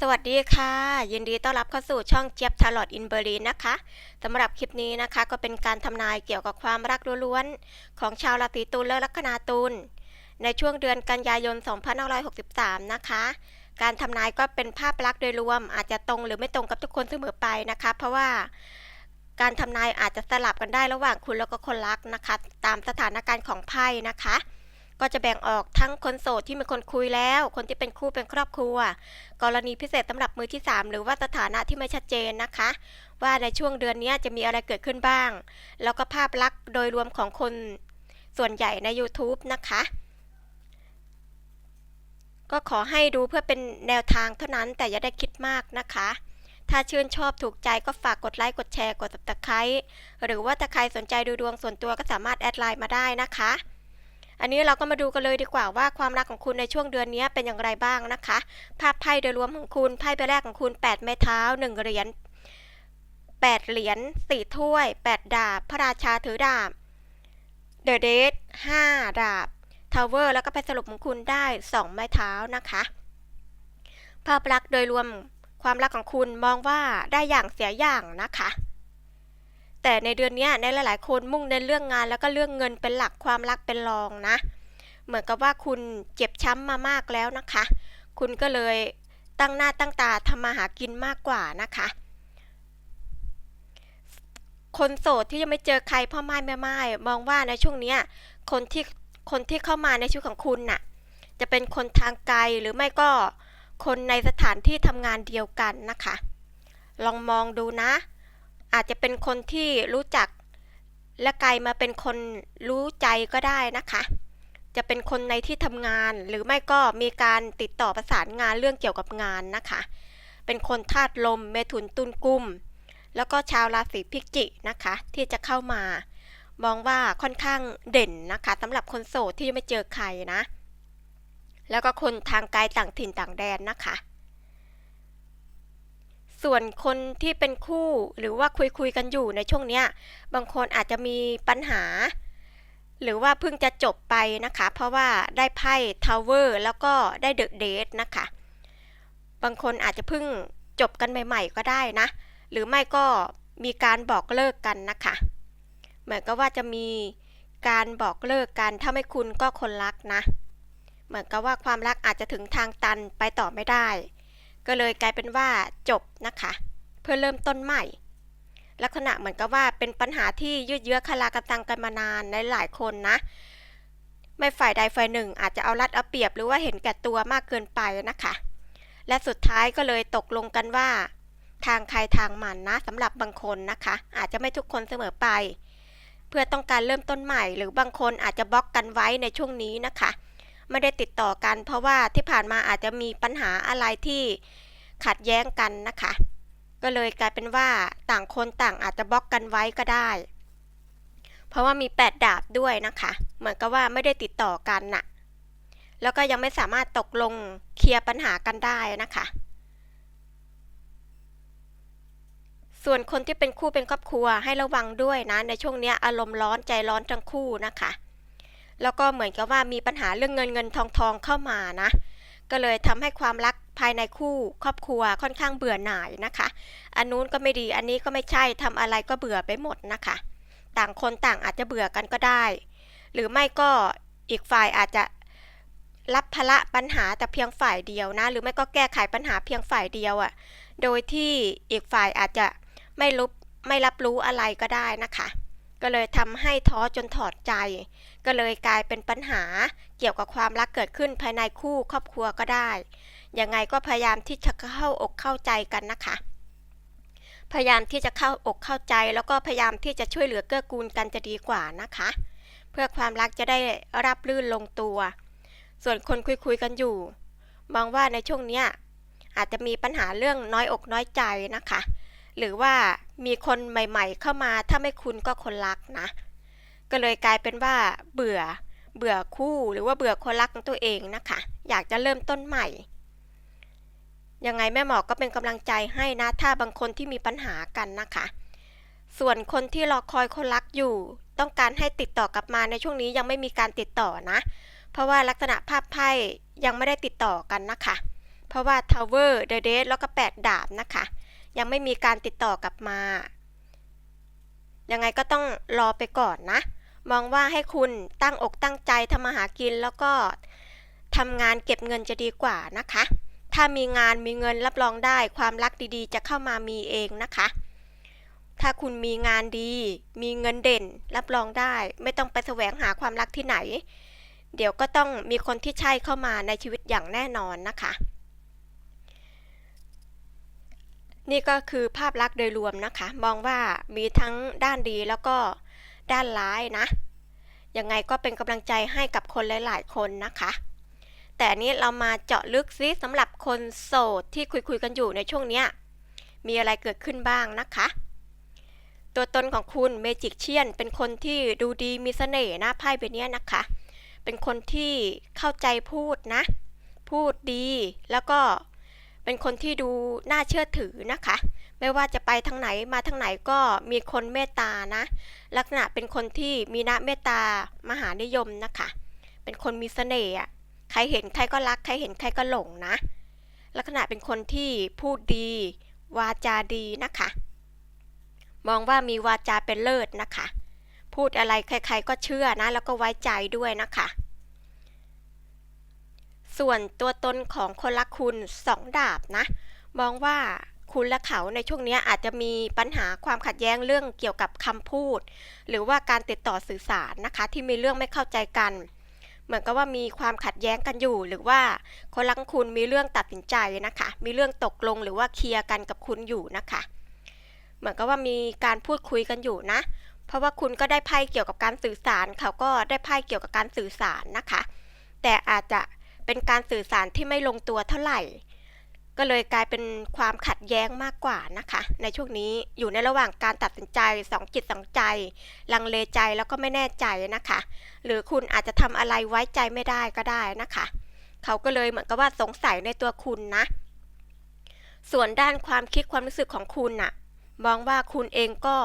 สวัสดีค่ะ ยินดีต้อนรับเข้าสู่ช่องเจี๊ยบทาร์ลอตอินเบอรีนนะคะสำหรับคลิปนี้นะคะก็เป็นการทำนายเกี่ยวกับความรักล้วนๆของชาวราศีตุลและลัคนาตุลในช่วงเดือนกันยายน 2563 นะคะ การทำนายก็เป็นภาพลักษณ์โดยรวม อาจจะตรงหรือไม่ตรงกับทุกคนเสมอไปนะคะ เพราะว่าการทำนายอาจจะสลับกันได้ระหว่างคุณแล้วก็คนรักนะคะ ตามสถานการณ์ของไพ่นะคะ ก็จะแบ่งออกทั้งคนโสดที่มีคนคุยแล้ว คนที่เป็นคู่เป็นครอบครัว กรณีพิเศษสำหรับมือที่ 3 หรือว่าสถานะที่ไม่ชัดเจนนะคะ ว่าในช่วงเดือนนี้จะมีอะไรเกิดขึ้นบ้าง แล้วก็ภาพลักษณ์โดยรวมของคนส่วนใหญ่ใน YouTube นะคะ ก็ขอให้ดูเพื่อเป็นแนวทางเท่านั้นแต่อย่าได้คิดมากนะคะ ถ้าชื่นชอบถูกใจก็ฝากกดไลค์กดแชร์กด subscribe หรือว่าถ้าใครสนใจดูดวงส่วนตัวก็สามารถแอดไลน์มาได้นะคะ อันนี้เราก็มาดูกันเลยดีกว่าว่าความรักของคุณในช่วงเดือนนี้เป็นอย่างไรบ้างนะคะ ภาพไพ่โดยรวมของคุณไพ่ใบแรกของคุณ 8 ไม้เท้า 1 เหรียญ8 เหรียญ4ถ้วย 8 ดาบ พระราชาถือดาบเดอะเดท5ดาบทาวเวอร์แล้วก็ไปสรุปของคุณได้ 2 ไม้เท้านะคะ ภาพลักษณ์โดยรวมความรักของคุณมองว่าได้อย่างเสียอย่างนะคะ แต่ในเดือนนี้ในหลาย ๆ คนมุ่งในเรื่องงานแล้วก็เรื่องเงินเป็นหลักความรักเป็นรองนะ เหมือนกับว่าคุณเจ็บช้ำมามากแล้วนะคะ คุณก็เลยตั้งหน้าตั้งตาทำมาหากินมากกว่านะคะ คนโสดที่ยังไม่เจอใครพ่อไม้แม่ไม้มองว่าในช่วงนี้คนที่คนที่เข้ามาในชีวิตของคุณน่ะ จะเป็นคนทางไกลหรือไม่ก็คนในสถานที่ทำงานเดียวกันนะคะ ลองมองดูนะ อาจจะเป็นคนที่รู้จัก และไกลมาเป็นคนรู้ใจก็ได้นะคะ จะเป็นคนในที่ทำงาน หรือไม่ก็มีการติดต่อประสานงานเรื่องเกี่ยวกับงานนะคะ เป็นคนธาตุลมเมถุนตุลกุม แล้วก็ชาวราศีพิจิกนะคะ ที่จะเข้ามา มองว่าค่อนข้างเด่นนะคะสำหรับคนโสดที่ยังไม่เจอใครนะ แล้วก็คนทางไกลต่างถิ่นต่างแดนนะคะ ส่วนคนที่เป็นคู่หรือว่าคุยคุยๆกันอยู่ในช่วงเนี้ย บางคนอาจจะมีปัญหา หรือว่าเพิ่งจะจบไปนะคะ เพราะว่าได้ไพ่ทาวเวอร์แล้วก็ได้เดอะเดทนะคะ บางคนอาจจะเพิ่งจบกันใหม่ ๆ ก็ได้นะ หรือไม่ก็มีการบอกเลิกกันนะคะ เหมือนกับว่าจะมีการบอกเลิกกัน ถ้าไม่คุณก็คนรักนะ เหมือนกับว่าความรักอาจจะถึงทางตันไปต่อไม่ได้ ก็เลยกลายเป็นว่าจบนะคะ เพื่อเริ่มต้นใหม่ ลักษณะเหมือนกับว่าเป็นปัญหาที่ยืดเยื้อคารากันตังกันมานานในหลายคนนะ ไม่ฝ่ายใดฝ่ายหนึ่ง อาจจะเอารัดเอาเปรียบหรือว่าเห็นแก่ตัวมากเกินไปนะคะ และสุดท้ายก็เลยตกลงกันว่า ทางใครทางมันนะสำหรับบางคนนะคะ อาจจะไม่ทุกคนเสมอไป เพื่อต้องการเริ่มต้นใหม่ หรือบางคนอาจจะบล็อกกันไว้ในช่วงนี้นะคะ ไม่ได้ติดต่อกัน เพราะว่าที่ผ่านมาอาจจะมีปัญหาอะไรที่ขัดแย้งกันนะคะ ก็เลยกลายเป็นว่าต่างคนต่างอาจจะบล็อกกันไว้ก็ได้ เพราะว่ามีแปดดาบด้วยนะคะ เหมือนกับว่าไม่ได้ติดต่อกันน่ะ แล้วก็ยังไม่สามารถตกลงเคลียร์ปัญหากันได้นะคะ ส่วนคนที่เป็นคู่เป็นครอบครัวให้ระวังด้วยนะ ในช่วงเนี้ยอารมณ์ร้อนใจร้อนทั้งคู่นะคะ แล้วก็เหมือนกับว่ามีปัญหาเรื่องเงินเงินทองทองเข้ามานะ ก็เลยทำให้ความรักภายในคู่ครอบครัวค่อนข้างเบื่อหน่ายนะคะ อันนู้นก็ไม่ดีอันนี้ก็ไม่ใช่ทำอะไรก็เบื่อไปหมดนะคะ ต่างคนต่างอาจจะเบื่อกันก็ได้ หรือไม่ก็อีกฝ่ายอาจจะรับภาระปัญหาแต่เพียงฝ่ายเดียวนะ หรือไม่ก็แก้ไขปัญหาเพียงฝ่ายเดียวอะ่ะ โดยที่อีกฝ่ายอาจจะไม่รู้ไม่รับรู้อะไรก็ได้นะคะ ก็เลยทำให้ท้อจนถอดใจ ก็เลยกลายเป็นปัญหาเกี่ยวกับความรักเกิดขึ้นภายในคู่ครอบครัวก็ได้ ยังไงก็พยายามที่จะเข้าอกเข้าใจกันนะคะ พยายามที่จะเข้าอกเข้าใจ แล้วก็พยายามที่จะช่วยเหลือเกื้อกูลกันจะดีกว่านะคะ เพื่อความรักจะได้รับรื่นลงตัว ส่วนคนคุยคุยๆกันอยู่มองว่าในช่วงเนี้ยอาจจะมีปัญหาเรื่องน้อยอกน้อยใจนะคะ หรือว่ามีคนใหม่ๆ เข้ามาถ้าไม่คุณก็คนรักนะ ก็เลยกลายเป็นว่าเบื่อเบื่อคู่หรือว่าเบื่อคนรักของตัวเองนะคะ อยากจะเริ่มต้นใหม่ ยังไงแม่หมอก็เป็นกำลังใจให้นะ ถ้าบางคนที่มีปัญหากันนะคะ ส่วนคนที่รอคอยคนรักอยู่ ต้องการให้ติดต่อกลับมาในช่วงนี้ยังไม่มีการติดต่อนะ เพราะว่าลักษณะภาพไพ่ยังไม่ได้ติดต่อกันนะคะ เพราะว่า Tower The d a t แล้วก็แปดดาบนะคะ ยังไม่มีการติดต่อกลับมา ยังไงก็ต้องรอไปก่อนนะ มองว่าให้คุณตั้งอกตั้งใจทำมาหากินแล้วก็ทำงานเก็บเงินจะดีกว่านะคะ ถ้ามีงานมีเงินรับรองได้ความรักดีๆ จะเข้ามามีเองนะคะ ถ้าคุณมีงานดี มีเงินเด่น รับรองได้ ไม่ต้องไปแสวงหาความรักที่ไหน เดี๋ยวก็ต้องมีคนที่ใช่เข้ามาในชีวิตอย่างแน่นอนนะคะ นี่ก็คือภาพลักษณ์โดยรวมนะคะ มองว่ามีทั้งด้านดีแล้วก็ด้านร้ายนะ ยังไงก็เป็นกำลังใจให้กับคนหลาย ๆ คนนะคะ แต่นี้เรามาเจาะลึกซิสำหรับคนโสดที่คุย ๆ กันอยู่ในช่วงเนี้ย มีอะไรเกิดขึ้นบ้างนะคะ ตัวตนของคุณเมจิกเชียนเป็นคนที่ดูดีมีเสน่ห์นะไพ่ใบนี้นะคะ เป็นคนที่เข้าใจพูดนะ พูดดีแล้วก็ เป็นคนที่ดูน่าเชื่อถือนะคะ ไม่ว่าจะไปทางไหนมาทางไหนก็มีคนเมตตานะ ลักษณะเป็นคนที่มีน้เมตตามหานิยมนะคะ เป็นคนมีเสน่ห์อะใครเห็นใครก็รัก ใครเห็นใครก็หลงนะ ลักษณะเป็นคนที่พูดดี วาจาดีนะคะ มองว่ามีวาจาเป็นเลิศนะคะ พูดอะไรใครๆก็เชื่อนะ แล้วก็ไว้ใจด้วยนะคะ ส่วนตัวตนของคนรักคุณสองดาบนะ มองว่าคุณและเขาในช่วงนี้อาจจะมีปัญหาความขัดแย้งเรื่องเกี่ยวกับคำพูด หรือว่าการติดต่อสื่อสารนะคะ ที่มีเรื่องไม่เข้าใจกัน เหมือนกับว่ามีความขัดแย้งกันอยู่ หรือว่าคนรักคุณมีเรื่องตัดสินใจนะคะ มีเรื่องตกลงหรือว่าเคลียร์กันกับคุณอยู่นะคะ เหมือนกับว่ามีการพูดคุยกันอยู่นะ เพราะว่าคุณก็ได้ไพ่เกี่ยวกับการสื่อสาร เขาก็ได้ไพ่เกี่ยวกับการสื่อสารนะคะ แต่อาจจะ เป็นการสื่อสารที่ไม่ลงตัวเท่าไหร่ ก็เลยกลายเป็นความขัดแย้งมากกว่านะคะ ในช่วงนี้อยู่ในระหว่างการตัดสินใจสองจิตสองใจ ลังเลใจแล้วก็ไม่แน่ใจนะคะ หรือคุณอาจจะทำอะไรไว้ใจไม่ได้ก็ได้นะคะ เขาก็เลยเหมือนกับว่าสงสัยในตัวคุณนะ ส่วนด้านความคิดความรู้สึกของคุณน่ะมองว่าคุณเองก็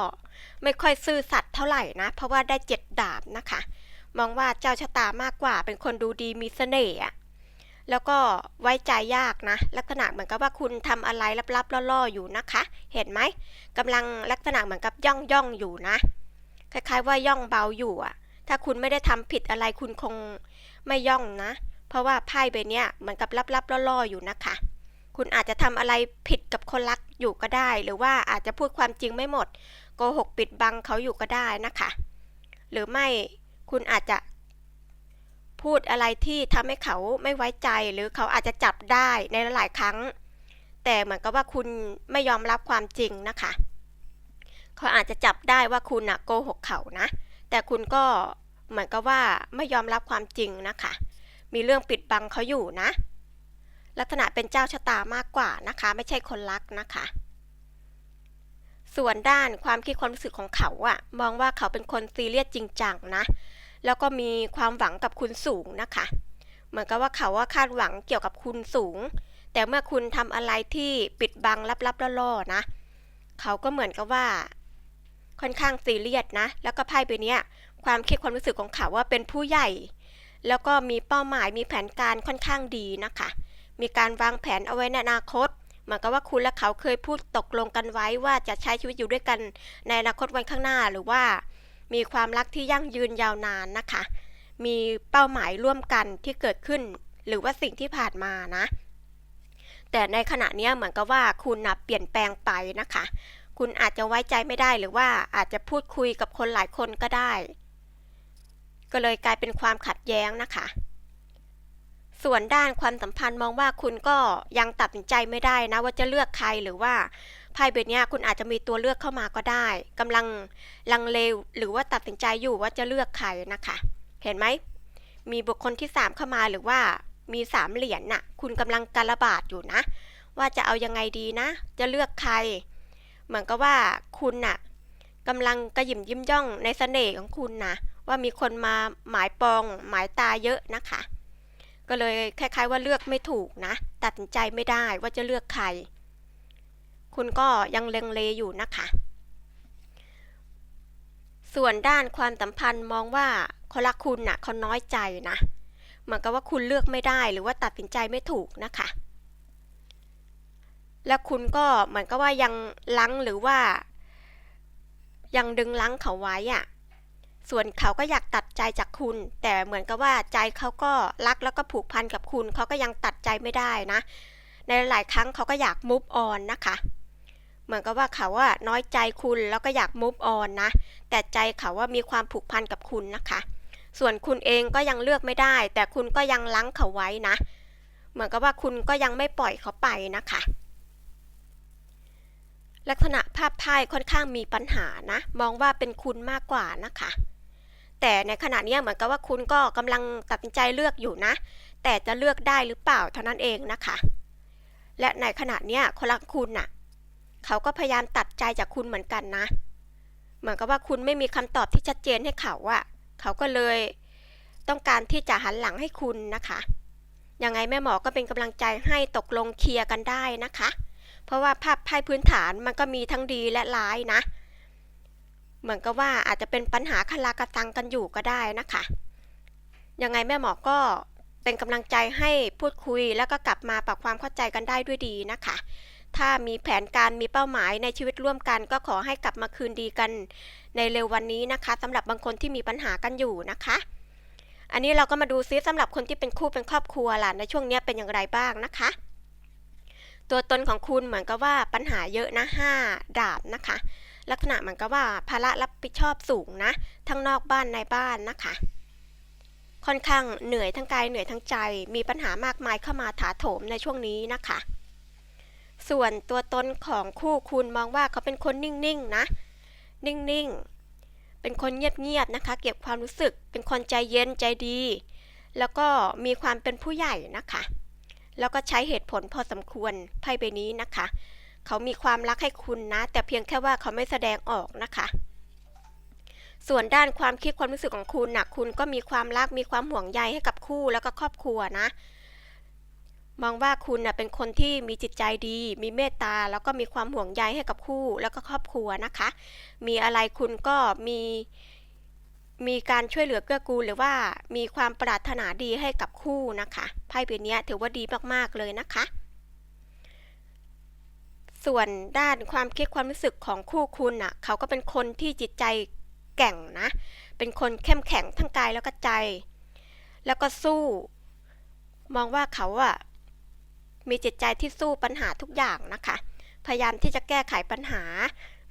ไม่ค่อยซื่อสัตย์เท่าไหร่นะ เพราะว่าได้เจ็ดดาบนะคะ มองว่าเจ้าชะตามากกว่าเป็นคนดูดีมีเสน่ห์ แล้วก็ไว้ใจยากนะ ลักษณะเหมือนกับว่าคุณทำอะไรลับๆล่อๆอยู่นะคะ เห็นไหมกำลังลักษณะเหมือนกับย่องย่องอยู่นะ คล้ายๆว่าย่องเบาอยู่อะถ้าคุณไม่ได้ทำผิดอะไรคุณคงไม่ย่องนะ เพราะว่าไพ่ใบเนี้ยเหมือนกับลับๆล่อๆอยู่นะคะ คุณอาจจะทำอะไรผิดกับคนรักอยู่ก็ได้ หรือว่าอาจจะพูดความจริงไม่หมดโกหกปิดบังเขาอยู่ก็ได้นะคะ หรือไม่คุณอาจจะ พูดอะไรที่ทำให้เขาไม่ไว้ใจหรือเขาอาจจะจับได้ในหลายครั้ง แต่เหมือนกับว่าคุณไม่ยอมรับความจริงนะคะ เขาอาจจะจับได้ว่าคุณนะโกหกเขานะ แต่คุณก็เหมือนกับว่าไม่ยอมรับความจริงนะคะ มีเรื่องปิดบังเขาอยู่นะ ลักษณะเป็นเจ้าชะตามากกว่านะคะ ไม่ใช่คนรักนะคะ ส่วนด้านความคิดความรู้สึกของเขาอะมองว่าเขาเป็นคนซีเรียสจริงจังนะ แล้วก็มีความหวังกับคุณสูงนะคะ เหมือนกับว่าเขาว่าคาดหวังเกี่ยวกับคุณสูง แต่เมื่อคุณทำอะไรที่ปิดบังลับๆล่อๆนะ เขาก็เหมือนกับว่า ค่อนข้างซีเรียสนะ แล้วก็ไพ่ใบนี้ยความคิดความรู้สึกของเขาว่าเป็นผู้ใหญ่ แล้วก็มีเป้าหมายมีแผนการค่อนข้างดีนะคะ มีการวางแผนเอาไว้ในอนาคตเหมือนกับว่าคุณและเขาเคยพูดตกลงกันไว้ว่าจะใช้ชีวิตอยู่ด้วยกันในอนาคตวันข้างหน้าหรือว่า มีความรักที่ยั่งยืนยาวนานนะคะ มีเป้าหมายร่วมกันที่เกิดขึ้น หรือว่าสิ่งที่ผ่านมานะ แต่ในขณะนี้เหมือนกับว่าคุณนะเปลี่ยนแปลงไปนะคะ คุณอาจจะไว้ใจไม่ได้หรือว่าอาจจะพูดคุยกับคนหลายคนก็ได้ ก็เลยกลายเป็นความขัดแย้งนะคะ ส่วนด้านความสัมพันธ์มองว่าคุณก็ยังตัดสินใจไม่ได้นะว่าจะเลือกใครหรือว่า ไพ่ใบนี้คุณอาจจะมีตัวเลือกเข้ามาก็ได้กำลังลังเลหรือว่าตัดสินใจอยู่ว่าจะเลือกใครนะคะ เห็นไหม มีบุคคลที่ 3 เข้ามาหรือว่ามีสามเหรียญน่ะ คุณกำลังการระบาดอยู่นะ ว่าจะเอายังไงดีนะ จะเลือกใคร เหมือนกับว่าคุณน่ะกำลังกระยิมยิ้มย่องในเสน่ห์ของคุณนะว่ามีคนมาหมายปองหมายตาเยอะนะคะ ก็เลยคล้ายๆว่าเลือกไม่ถูกนะ ตัดสินใจไม่ได้ว่าจะเลือกใคร คุณก็ยังเลงเลอยู่นะคะ ส่วนด้านความสัมพันธ์มองว่าคนรักคุณนะ่ะเขาน้อยใจนะเหมือนกับว่าคุณเลือกไม่ได้หรือว่าตัดสินใจไม่ถูกนะคะ และคุณก็เหมือนกับว่ายังลังหรือว่า ยังดึงลังเขาไว้อะส่วนเขาก็อยากตัดใจจากคุณ แต่เหมือนกับว่าใจเขาก็รักแล้วก็ผูกพันกับคุณ เขาก็ยังตัดใจไม่ได้นะ ในหลายครั้งเขาก็อยากมุฟออนนะคะ เหมือนกับว่าเขาว่าน้อยใจคุณแล้วก็อยากมุฟออนนะ แต่ใจเขาว่ามีความผูกพันกับคุณนะคะ ส่วนคุณเองก็ยังเลือกไม่ได้ แต่คุณก็ยังลังเขาไว้นะ เหมือนกับว่าคุณก็ยังไม่ปล่อยเขาไปนะคะ ลักษณะภาพไพ่ค่อนข้างมีปัญหานะ มองว่าเป็นคุณมากกว่านะคะ แต่ในขณะนี้เหมือนกับว่าคุณก็กำลังตัดสินใจเลือกอยู่นะ แต่จะเลือกได้หรือเปล่าเท่านั้นเองนะคะและในขณะนี้คนรักคุณน่ะ เขาก็พยายามตัดใจจากคุณเหมือนกันนะ เหมือนกับว่าคุณไม่มีคำตอบที่ชัดเจนให้เขาอะเขาก็เลยต้องการที่จะหันหลังให้คุณนะคะยังไงแม่หมอก็เป็นกำลังใจให้ตกลงเคลียร์กันได้นะคะ เพราะว่าภาพไพ่พื้นฐานมันก็มีทั้งดีและร้ายนะ เหมือนกับว่าอาจจะเป็นปัญหาคลากระตังกันอยู่ก็ได้นะคะ ยังไงแม่หมอก็เป็นกำลังใจให้พูดคุยแล้วก็กลับมาปรับความเข้าใจกันได้ด้วยดีนะคะ ถ้ามีแผนการมีเป้าหมายในชีวิตร่วมกัน ก็ขอให้กลับมาคืนดีกัน ในเร็ววันนี้นะคะสำหรับบางคนที่มีปัญหากันอยู่นะคะ อันนี้เราก็มาดูซิสำหรับคนที่เป็นคู่เป็นครอบครัวล่ะในช่วงนี้เป็นอย่างไรบ้างนะคะ ตัวตนของคุณเหมือนกับว่าปัญหาเยอะนะห้าดาบนะคะ ลักษณะเหมือนกับว่าภาระรับผิดชอบสูงนะ ทั้งนอกบ้านในบ้านนะคะค่อนข้างเหนื่อยทั้งกายเหนื่อยทั้งใจ มีปัญหามากมายเข้ามาถาโถมในช่วงนี้นะคะ ส่วนตัวตนของคู่คุณมองว่าเขาเป็นคนนิ่งๆนะ นิ่งๆ เป็นคนเงียบๆนะคะ เก็บความรู้สึก เป็นคนใจเย็นใจดี แล้วก็มีความเป็นผู้ใหญ่นะคะ แล้วก็ใช้เหตุผลพอสมควรไพ่ใบนี้นะคะ เขามีความรักให้คุณนะ แต่เพียงแค่ว่าเขาไม่แสดงออกนะคะส่วนด้านความคิดความรู้สึกของคุณนะคุณก็มีความรักมีความห่วงใยให้กับคู่แล้วก็ครอบครัวนะ มองว่าคุณนะเป็นคนที่มีจิตใจดี มีเมตตา แล้วก็มีความห่วงใยให้กับคู่ แล้วก็ครอบครัวนะคะ มีอะไรคุณก็มีมีการช่วยเหลือเกื้อกูลหรือว่ามีความปรารถนาดีให้กับคู่นะคะไพ่ใบนี้ถือว่าดีมากๆเลยนะคะ ส่วนด้านความคิดความรู้สึกของคู่คุณน่ะเขาก็เป็นคนที่จิตใจแกร่งนะ เป็นคนเข้มแข็งทั้งกายแล้วก็ใจ แล้วก็สู้ มองว่าเขาอะ มีจิตใจที่สู้ปัญหาทุกอย่างนะคะ พยายามที่จะแก้ไขปัญหา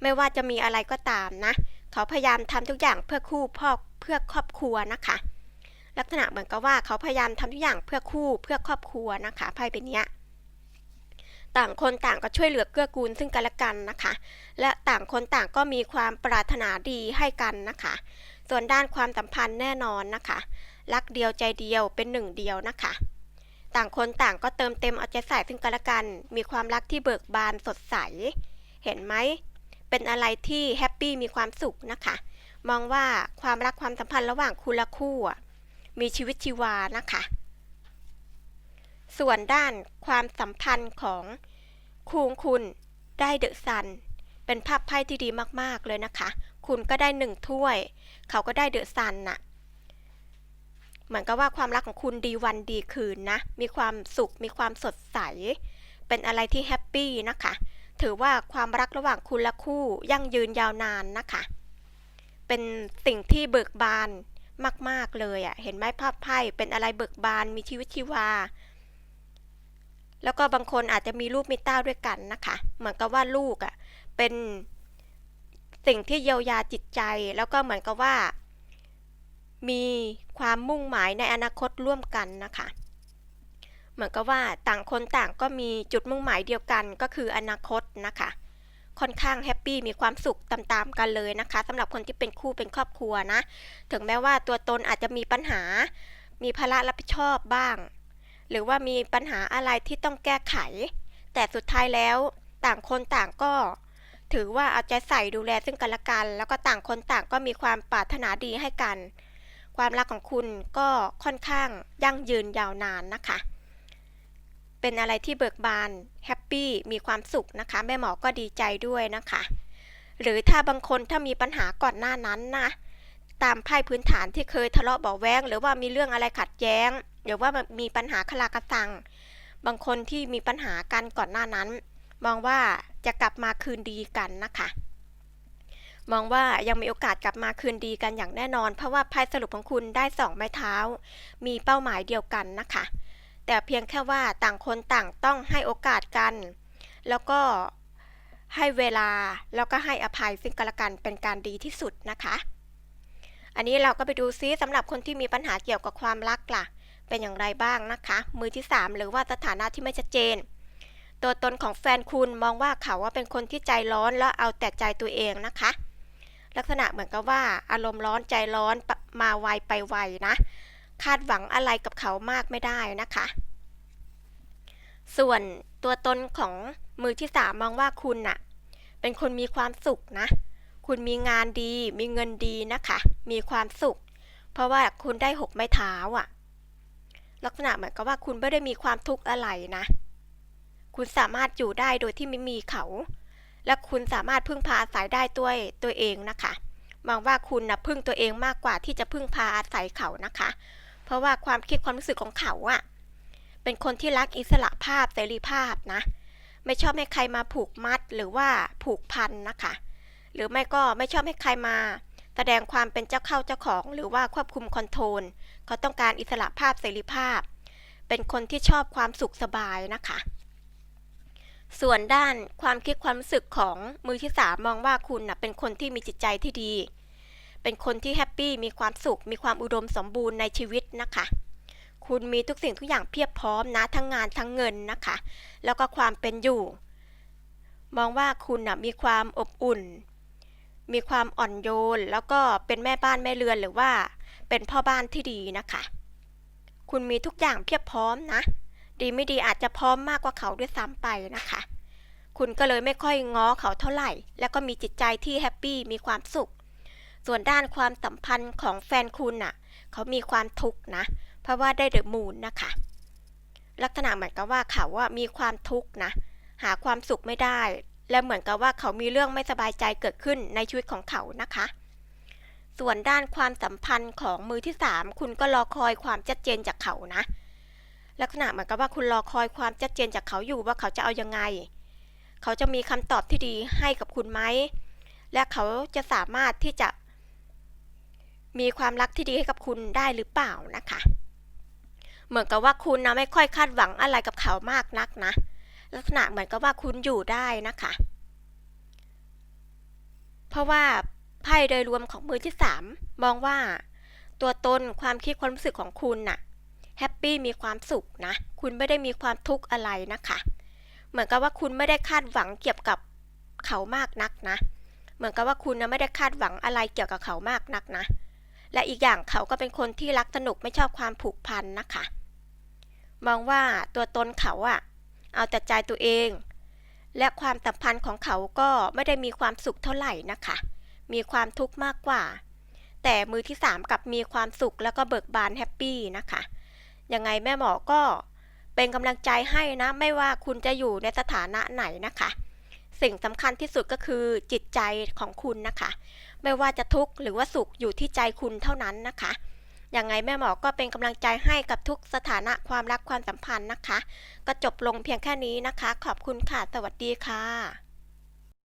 ไม่ว่าจะมีอะไรก็ตามนะ เขาพยายามทำทุกอย่างเพื่อคู่พ่อเพื่อครอบครัวนะคะ ลักษณะเหมือนกับว่าเขาพยายามทำทุกอย่างเพื่อคู่เพื่อครอบครัวนะคะไพ่เป็นเนี้ยต่างคนต่างก็ช่วยเหลือเกื้อกูลซึ่งกันและกันนะคะ และต่างคนต่างก็มีความปรารถนาดีให้กันนะคะ ส่วนด้านความสัมพันธ์แน่นอนนะคะ รักเดียวใจเดียวเป็นหนึ่งเดียวนะคะ ต่างคนต่างก็เติมเต็มเอาใจใส่ซึ่งกันและกัน มีความรักที่เบิกบานสดใส เห็นไหม เป็นอะไรที่แฮปปี้มีความสุขนะคะ มองว่าความรักความสัมพันธ์ระหว่างคู่และคู่ มีชีวิตชีวานะคะ ส่วนด้านความสัมพันธ์ของคู่ของคุณได้เดอะซัน เป็นภาพไพ่ที่ดีมากๆเลยนะคะ คุณก็ได้หนึ่งถ้วย เขาก็ได้เดอะซันน่ะ เหมือนกับว่าความรักของคุณดีวันดีคืนนะ มีความสุข มีความสดใส เป็นอะไรที่แฮปปี้นะคะ ถือว่าความรักระหว่างคุณและคู่ยั่งยืนยาวนานนะคะ เป็นสิ่งที่เบิกบานมาก ๆ เลยอะ่ะ เห็นไหมภาพไพ่เป็นอะไรเบิกบาน มีชีวิตชีวา แล้วก็บางคนอาจจะมีลูกมีเต้าด้วยกันนะคะ เหมือนกับว่าลูกอะ่ะ เป็นสิ่งที่เยียวยาจิตใจ แล้วก็เหมือนกับว่า มีความมุ่งหมายในอนาคตร่วมกันนะคะ เหมือนกับว่าต่างคนต่างก็มีจุดมุ่งหมายเดียวกันก็คืออนาคตนะคะ ค่อนข้างแฮปปี้มีความสุขตามๆกันเลยนะคะสำหรับคนที่เป็นคู่เป็นครอบครัวนะ ถึงแม้ว่าตัวตนอาจจะมีปัญหา มีภาระรับผิดชอบบ้าง หรือว่ามีปัญหาอะไรที่ต้องแก้ไข แต่สุดท้ายแล้วต่างคนต่างก็ถือว่าเอาใจใส่ดูแลซึ่งกันและกัน แล้วก็ต่างคนต่างก็มีความปรารถนาดีให้กัน ความรักของคุณก็ค่อนข้างยั่งยืนยาวนานนะคะ เป็นอะไรที่เบิกบานแฮปปี้มีความสุขนะคะ แม่หมอก็ดีใจด้วยนะคะ หรือถ้าบางคนถ้ามีปัญหาก่อนหน้านั้นนะตามไพ่พื้นฐานที่เคยทะเลาะเบาแวงหรือว่ามีเรื่องอะไรขัดแย้ง หรือว่ามีปัญหาคลากระสัง บางคนที่มีปัญหากันก่อนหน้านั้น มองว่าจะกลับมาคืนดีกันนะคะ มองว่ายังมีโอกาสกลับมาคืนดีกันอย่างแน่นอน เพราะว่าไพ่สรุปของคุณได้สองไม้เท้า มีเป้าหมายเดียวกันนะคะ แต่เพียงแค่ว่าต่างคนต่างต้องให้โอกาสกัน แล้วก็ให้เวลาแล้วก็ให้อภัยซึ่งกันและกันเป็นการดีที่สุดนะคะ อันนี้เราก็ไปดูซิสำหรับคนที่มีปัญหาเกี่ยวกับความรักล่ะ เป็นอย่างไรบ้างนะคะ มือที่ 3 หรือว่าสถานะที่ไม่ชัดเจน ตัวตนของแฟนคุณมองว่าเขาว่าเป็นคนที่ใจร้อนแล้วเอาแต่ใจตัวเองนะคะ ลักษณะเหมือนกับว่าอารมณ์ร้อนใจร้อนมาไวไปไวนะ คาดหวังอะไรกับเขามากไม่ได้นะคะ ส่วนตัวตนของมือที่สามมองว่าคุณน่ะ เป็นคนมีความสุขนะ คุณมีงานดี มีเงินดีนะคะ มีความสุข เพราะว่าคุณได้หกไม้เท้าอะ่ะ ลักษณะเหมือนกับว่าคุณไม่ได้มีความทุกข์อะไรนะ คุณสามารถอยู่ได้โดยที่ไม่มีเขา และคุณสามารถพึ่งพาอาศัยได้ด้วยตัวเองนะคะมองว่าคุณนะพึ่งตัวเองมากกว่าที่จะพึ่งพาอาศัยเขานะคะ เพราะว่าความคิดความรู้สึกของเขาอะเป็นคนที่รักอิสระภาพเสรีภาพนะ ไม่ชอบให้ใครมาผูกมัดหรือว่าผูกพันนะคะ หรือไม่ก็ไม่ชอบให้ใครมา แสดงความเป็นเจ้าเข้าเจ้าของ หรือว่าควบคุมคอนโทรลเขาต้องการอิสระภาพเสรีภาพ เป็นคนที่ชอบความสุขสบายนะคะ ส่วนด้านความคิดความรู้สึกของมือที่สามมองว่าคุณนะเป็นคนที่มีจิตใจที่ดี เป็นคนที่แฮปปี้มีความสุข มีความอุดมสมบูรณ์ในชีวิตนะคะ คุณมีทุกสิ่งทุกอย่างเพียบพร้อมนะทั้งงานทั้งเงินนะคะ แล้วก็ความเป็นอยู่ มองว่าคุณนะมีความอบอุ่น มีความอ่อนโยน แล้วก็เป็นแม่บ้านแม่เรือนหรือว่า เป็นพ่อบ้านที่ดีนะคะ คุณมีทุกอย่างเพียบพร้อมนะ ดีไม่ดีอาจจะพร้อมมากกว่าเขาด้วยซ้ำไปนะคะ คุณก็เลยไม่ค่อยง้อเขาเท่าไหร่ แล้วก็มีจิตใจที่แฮปปี้มีความสุข ส่วนด้านความสัมพันธ์ของแฟนคุณน่ะ เขามีความทุกข์นะ เพราะว่าได้เดอะมูนนะคะ ลักษณะเหมือนกับว่าเขาว่ามีความทุกข์นะ หาความสุขไม่ได้ และเหมือนกับว่าเขามีเรื่องไม่สบายใจเกิดขึ้นในชีวิตของเขานะคะส่วนด้านความสัมพันธ์ของมือที่สามคุณก็รอคอยความชัดเจนจากเขานะ ลักษณะเหมือนกับว่าคุณรอคอยความชัดเจนจากเขาอยู่ว่าเขาจะเอายังไง เขาจะมีคำตอบที่ดีให้กับคุณไหม และเขาจะสามารถที่จะ มีความรักที่ดีให้กับคุณได้หรือเปล่านะคะ เหมือนกับว่าคุณนะไม่ค่อยคาดหวังอะไรกับเขามากนักนะ ลักษณะเหมือนกับว่าคุณอยู่ได้นะคะ เพราะว่าไพ่โดยรวมของมือที่สามมองว่า ตัวตนความคิดความรู้สึกของคุณน่ะ แฮปปี้มีความสุขนะ คุณไม่ได้มีความทุกข์อะไรนะคะ เหมือนกับว่าคุณไม่ได้คาดหวังเกี่ยวกับเขามากนักนะ เหมือนกับว่าคุณนะไม่ได้คาดหวังอะไรเกี่ยวกับเขามากนักนะ และอีกอย่างเขาก็เป็นคนที่รักสนุกไม่ชอบความผูกพันนะคะ มองว่าตัวตนเขาอะเอาแต่ใจตัวเอง และความสัมพันธ์ของเขาก็ไม่ได้มีความสุขเท่าไหร่นะคะ มีความทุกข์มากกว่า แต่มือที่สามกับมีความสุขแล้วก็เบิกบานแฮปปี้นะคะ ยังไงแม่หมอก็เป็นกำลังใจให้นะ ไม่ว่าคุณจะอยู่ในสถานะไหนนะคะ สิ่งสำคัญที่สุดก็คือจิตใจของคุณนะคะ ไม่ว่าจะทุกข์หรือว่าสุขอยู่ที่ใจคุณเท่านั้นนะคะยังไงแม่หมอก็เป็นกำลังใจให้กับทุกสถานะความรักความสัมพันธ์นะคะ ก็จบลงเพียงแค่นี้นะคะ ขอบคุณค่ะ สวัสดีค่ะ